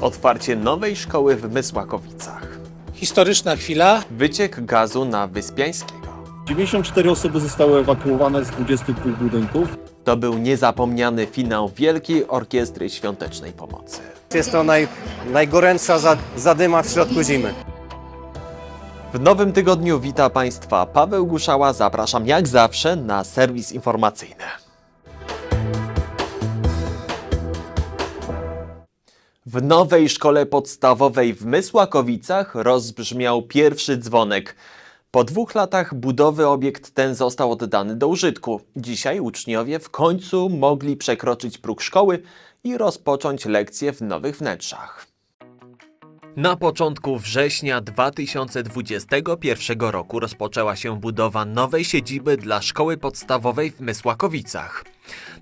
Otwarcie nowej szkoły w Mysłakowicach. Historyczna chwila. Wyciek gazu na Wyspiańskiego. 94 osoby zostały ewakuowane z 22 budynków. To był niezapomniany finał Wielkiej Orkiestry Świątecznej Pomocy. Jest to naj, najgorętsza za, zadyma w środku zimy. W nowym tygodniu wita Państwa Paweł Guszała. Zapraszam jak zawsze na serwis informacyjny. W nowej szkole podstawowej w Mysłakowicach rozbrzmiał pierwszy dzwonek. Po dwóch latach budowy obiekt ten został oddany do użytku. Dzisiaj uczniowie w końcu mogli przekroczyć próg szkoły i rozpocząć lekcje w nowych wnętrzach. Na początku września 2021 roku rozpoczęła się budowa nowej siedziby dla szkoły podstawowej w Mysłakowicach.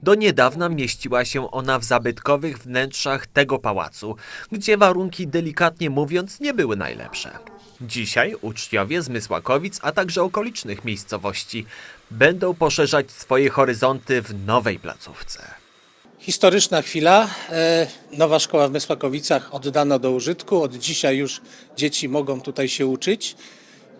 Do niedawna mieściła się ona w zabytkowych wnętrzach tego pałacu, gdzie warunki delikatnie mówiąc nie były najlepsze. Dzisiaj uczniowie z Mysłakowic, a także okolicznych miejscowości będą poszerzać swoje horyzonty w nowej placówce. Historyczna chwila. E, Nowa szkoła w Mysłakowicach oddana do użytku. Od dzisiaj już dzieci mogą tutaj się uczyć.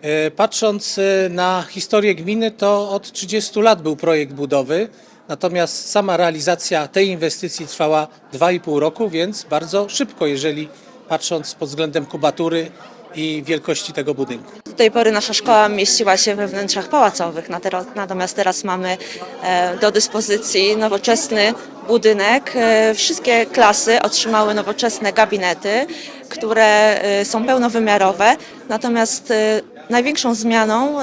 E, Patrząc e, na historię gminy, to od 30 lat był projekt budowy, natomiast sama realizacja tej inwestycji trwała 2,5 roku, więc bardzo szybko, jeżeli patrząc pod względem kubatury i wielkości tego budynku. Do tej pory nasza szkoła mieściła się we wnętrzach pałacowych, natomiast teraz mamy e, do dyspozycji nowoczesny budynek. E, Wszystkie klasy otrzymały nowoczesne gabinety, które e, są pełnowymiarowe, natomiast największą zmianą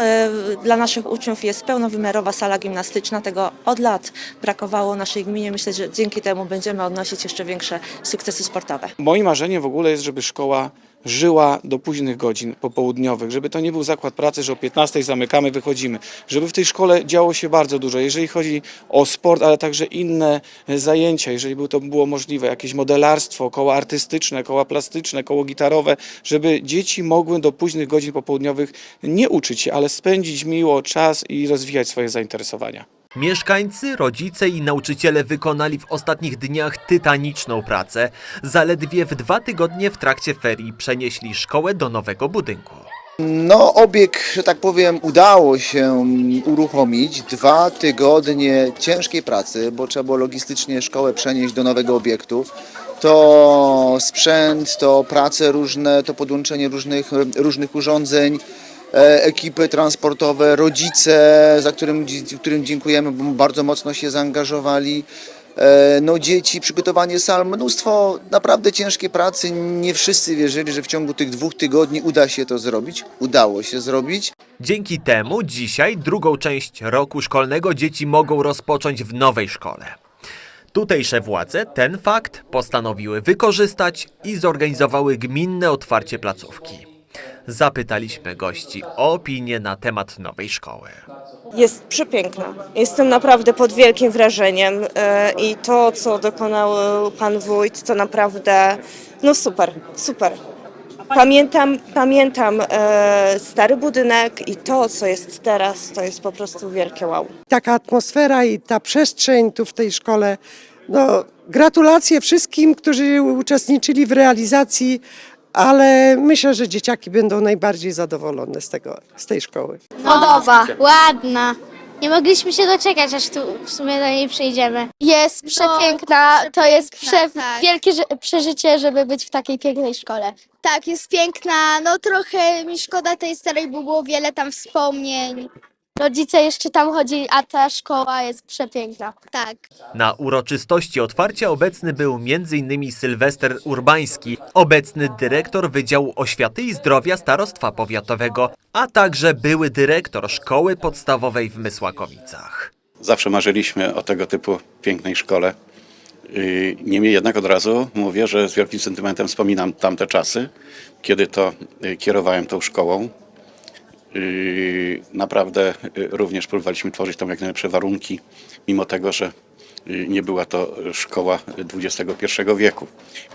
dla naszych uczniów jest pełnowymiarowa sala gimnastyczna. Tego od lat brakowało naszej gminie. Myślę, że dzięki temu będziemy odnosić jeszcze większe sukcesy sportowe. Moim marzeniem w ogóle jest, żeby szkoła żyła do późnych godzin popołudniowych, żeby to nie był zakład pracy, że o 15 zamykamy, wychodzimy, żeby w tej szkole działo się bardzo dużo, jeżeli chodzi o sport, ale także inne zajęcia, jeżeli by to było możliwe, jakieś modelarstwo, koła artystyczne, koła plastyczne, koło gitarowe, żeby dzieci mogły do późnych godzin popołudniowych nie uczyć się, ale spędzić miło czas i rozwijać swoje zainteresowania. Mieszkańcy, rodzice i nauczyciele wykonali w ostatnich dniach tytaniczną pracę. Zaledwie w dwa tygodnie w trakcie ferii przenieśli szkołę do nowego budynku. No, obieg, że tak powiem, udało się uruchomić. Dwa tygodnie ciężkiej pracy, bo trzeba było logistycznie szkołę przenieść do nowego obiektu. To sprzęt, to prace różne, to podłączenie różnych, różnych urządzeń, ekipy transportowe, rodzice, za którym, którym dziękujemy, bo bardzo mocno się zaangażowali. E, No dzieci, przygotowanie sal, mnóstwo naprawdę ciężkiej pracy. Nie wszyscy wierzyli, że w ciągu tych dwóch tygodni uda się to zrobić. Udało się zrobić. Dzięki temu dzisiaj drugą część roku szkolnego dzieci mogą rozpocząć w nowej szkole. Tutejsze władze ten fakt postanowiły wykorzystać i zorganizowały gminne otwarcie placówki. Zapytaliśmy gości o opinię na temat nowej szkoły. Jest przepiękna. Jestem naprawdę pod wielkim wrażeniem e, i to, co dokonał pan wójt, to naprawdę no super, super. Pamiętam, pamiętam e, stary budynek i to, co jest teraz, to jest po prostu wielkie wow. taka atmosfera i ta przestrzeń tu w tej szkole. No, gratulacje wszystkim, którzy uczestniczyli w realizacji, ale myślę, że dzieciaki będą najbardziej zadowolone z, tego, z tej szkoły. Podoba, ładna. Nie mogliśmy się doczekać, aż tu w sumie do niej przyjdziemy. Jest przepiękna, to jest prze, wielkie że- przeżycie, żeby być w takiej pięknej szkole. Tak, jest piękna, no trochę mi szkoda tej starej, bo było wiele tam wspomnień. Rodzice jeszcze tam chodzili, a ta szkoła jest przepiękna. Tak. Na uroczystości otwarcia obecny był m.in. Sylwester Urbański, obecny dyrektor Wydziału Oświaty i Zdrowia Starostwa Powiatowego, a także były dyrektor Szkoły Podstawowej w Mysłakowicach. Zawsze marzyliśmy o tego typu pięknej szkole. Niemniej jednak od razu mówię, że z wielkim sentymentem wspominam tamte czasy, kiedy to yy, kierowałem tą szkołą. Yy, Naprawdę yy, również próbowaliśmy tworzyć tam jak najlepsze warunki, mimo tego, że yy, nie była to szkoła XXI wieku.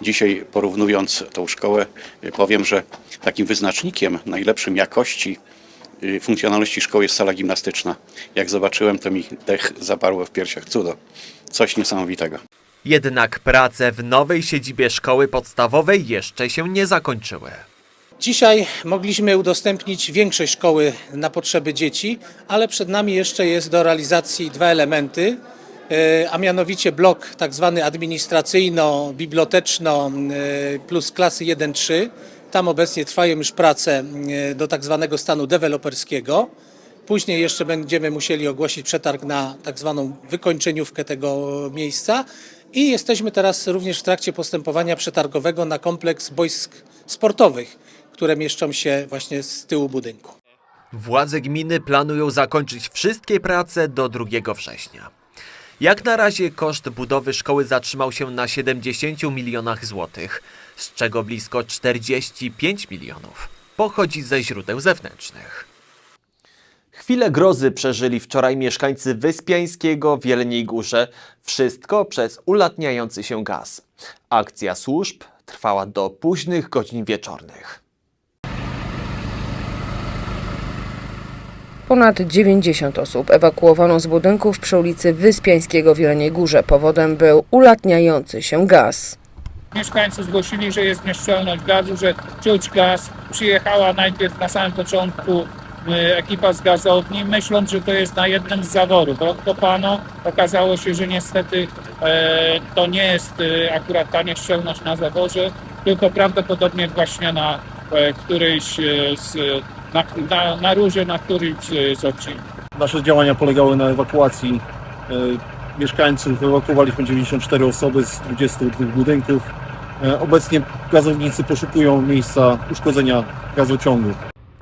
Dzisiaj porównując tą szkołę, powiem, że takim wyznacznikiem najlepszym jakości funkcjonalności szkoły jest sala gimnastyczna. Jak zobaczyłem, to mi dech zaparło w piersiach. Cudo. Coś niesamowitego. Jednak prace w nowej siedzibie szkoły podstawowej jeszcze się nie zakończyły. Dzisiaj mogliśmy udostępnić większość szkoły na potrzeby dzieci, ale przed nami jeszcze jest do realizacji dwa elementy, e, a mianowicie blok tak zwany administracyjno-biblioteczno e, plus klasy 1-3. Tam obecnie trwają już prace e, do tak zwanego stanu deweloperskiego. Później jeszcze będziemy musieli ogłosić przetarg na tak zwaną wykończeniówkę tego miejsca. I jesteśmy teraz również w trakcie postępowania przetargowego na kompleks boisk sportowych, które mieszczą się właśnie z tyłu budynku. Władze gminy planują zakończyć wszystkie prace do 2 września. Jak na razie koszt budowy szkoły zatrzymał się na 70 milionach złotych, z czego blisko 45 milionów pochodzi ze źródeł zewnętrznych. Chwilę grozy przeżyli wczoraj mieszkańcy Wyspiańskiego w Jeleniej Górze. Wszystko przez ulatniający się gaz. Akcja służb trwała do późnych godzin wieczornych. Ponad 90 osób ewakuowano z budynków przy ulicy Wyspiańskiego w Jeleniej Górze. Powodem był ulatniający się gaz. Mieszkańcy zgłosili, że jest nieszczelność gazu, że czuć gaz. Przyjechała najpierw na samym początku e, ekipa z gazowni, myśląc, że to jest na jednym z zaworów. Odkopano, okazało się, że niestety e, to nie jest e, akurat ta nieszczelność na zaworze, tylko prawdopodobnie właśnie na e, którejś e, z, na, na, na rurze, na którymś z, z odcinków. Nasze działania polegały na ewakuacji e, mieszkańców. Ewakuowaliśmy 94 osoby z 22 budynków. E, obecnie gazownicy poszukują miejsca uszkodzenia gazociągu.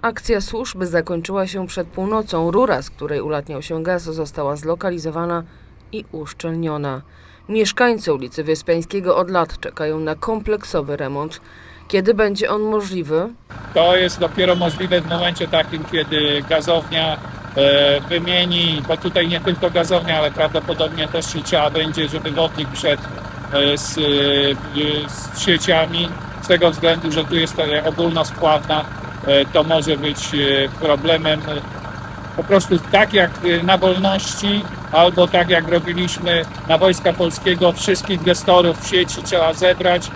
Akcja służb zakończyła się przed północą. Rura, z której ulatniał się gaz, została zlokalizowana i uszczelniona. Mieszkańcy ulicy Wyspiańskiego od lat czekają na kompleksowy remont. Kiedy będzie on możliwy? To jest dopiero możliwe w momencie takim, kiedy gazownia e, wymieni, bo tutaj nie tylko gazownia, ale prawdopodobnie też trzeba będzie, żeby wodnik wszedł e, z, e, z sieciami, z tego względu, że tu jest ogólnospławna, e, to może być problemem po prostu tak jak na wolności, albo tak jak robiliśmy na Wojska Polskiego, wszystkich gestorów w sieci trzeba zebrać,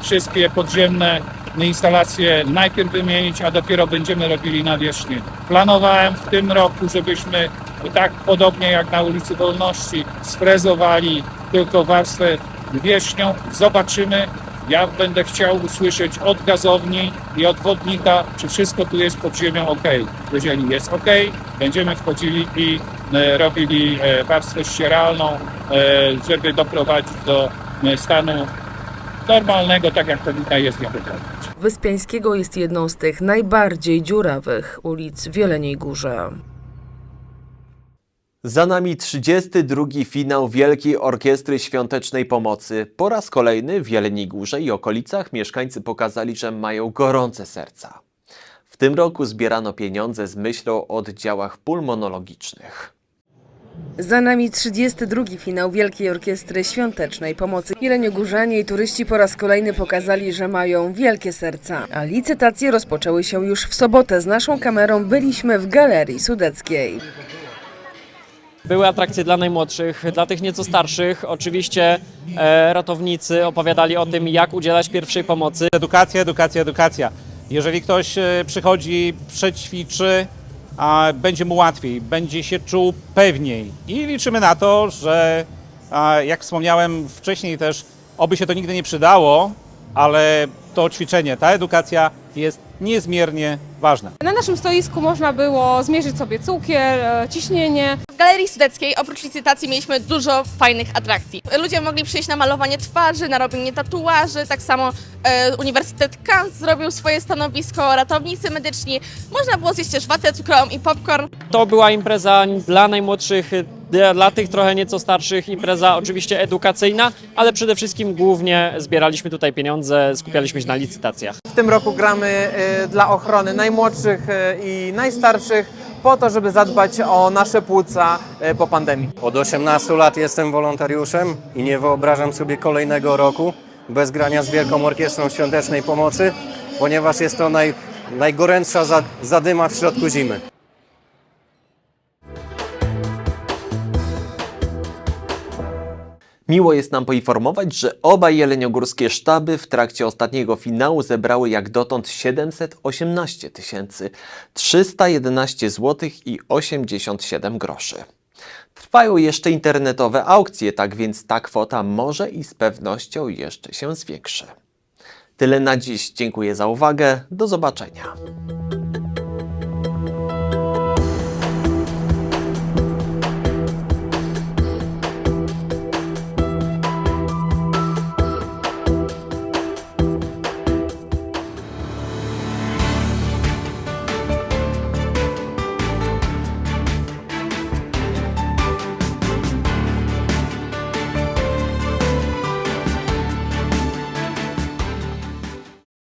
wszystkie podziemne instalacje najpierw wymienić, a dopiero będziemy robili nawierzchnię. Planowałem w tym roku, żebyśmy tak podobnie jak na ulicy Wolności sfrezowali tylko warstwę wierzchnią. Zobaczymy. Ja będę chciał usłyszeć od gazowni i od wodnika, czy wszystko tu jest pod ziemią ok. Jeżeli jest ok, będziemy wchodzili i e, robili e, warstwę ścieralną, e, żeby doprowadzić do e, stanu normalnego, tak jak powinna jest nie wyglądać. Wyspiańskiego jest jedną z tych najbardziej dziurawych ulic w Jeleniej Górze. Za nami 32. finał Wielkiej Orkiestry Świątecznej Pomocy. Po raz kolejny w Jeleniej Górze i okolicach mieszkańcy pokazali, że mają gorące serca. W tym roku zbierano pieniądze z myślą o oddziałach pulmonologicznych. Za nami 32. finał Wielkiej Orkiestry Świątecznej Pomocy. Jeleniogórzanie i turyści po raz kolejny pokazali, że mają wielkie serca. A licytacje rozpoczęły się już w sobotę. Z naszą kamerą byliśmy w Galerii Sudeckiej. Były atrakcje dla najmłodszych, dla tych nieco starszych. Oczywiście e, ratownicy opowiadali o tym, jak udzielać pierwszej pomocy. Edukacja, edukacja, edukacja. Jeżeli ktoś e, przychodzi, przećwiczy, a będzie mu łatwiej, będzie się czuł pewniej. I liczymy na to, że jak wspomniałem wcześniej też, oby się to nigdy nie przydało, ale to ćwiczenie, ta edukacja jest niezmiernie ważna. Na naszym stoisku można było zmierzyć sobie cukier, e, ciśnienie. W Galerii Sudeckiej oprócz licytacji mieliśmy dużo fajnych atrakcji. Ludzie mogli przyjść na malowanie twarzy, na robienie tatuaży, tak samo e, Uniwersytet Kant zrobił swoje stanowisko, ratownicy medyczni. Można było zjeść też watę cukrową i popcorn. To była impreza dla najmłodszych, dla tych trochę nieco starszych, impreza oczywiście edukacyjna, ale przede wszystkim głównie zbieraliśmy tutaj pieniądze, skupialiśmy się na licytacjach. Tym roku gramy y, dla ochrony najmłodszych y, i najstarszych po to, żeby zadbać o nasze płuca y, po pandemii. Od 18 lat jestem wolontariuszem i nie wyobrażam sobie kolejnego roku bez grania z Wielką Orkiestrą Świątecznej Pomocy, ponieważ jest to naj, najgorętsza za- zadyma w środku zimy. Miło jest nam poinformować, że oba jeleniogórskie sztaby w trakcie ostatniego finału zebrały jak dotąd 718 tysięcy 311 zł i 87 groszy. Trwają jeszcze internetowe aukcje, tak więc ta kwota może i z pewnością jeszcze się zwiększy. Tyle na dziś. Dziękuję za uwagę. Do zobaczenia.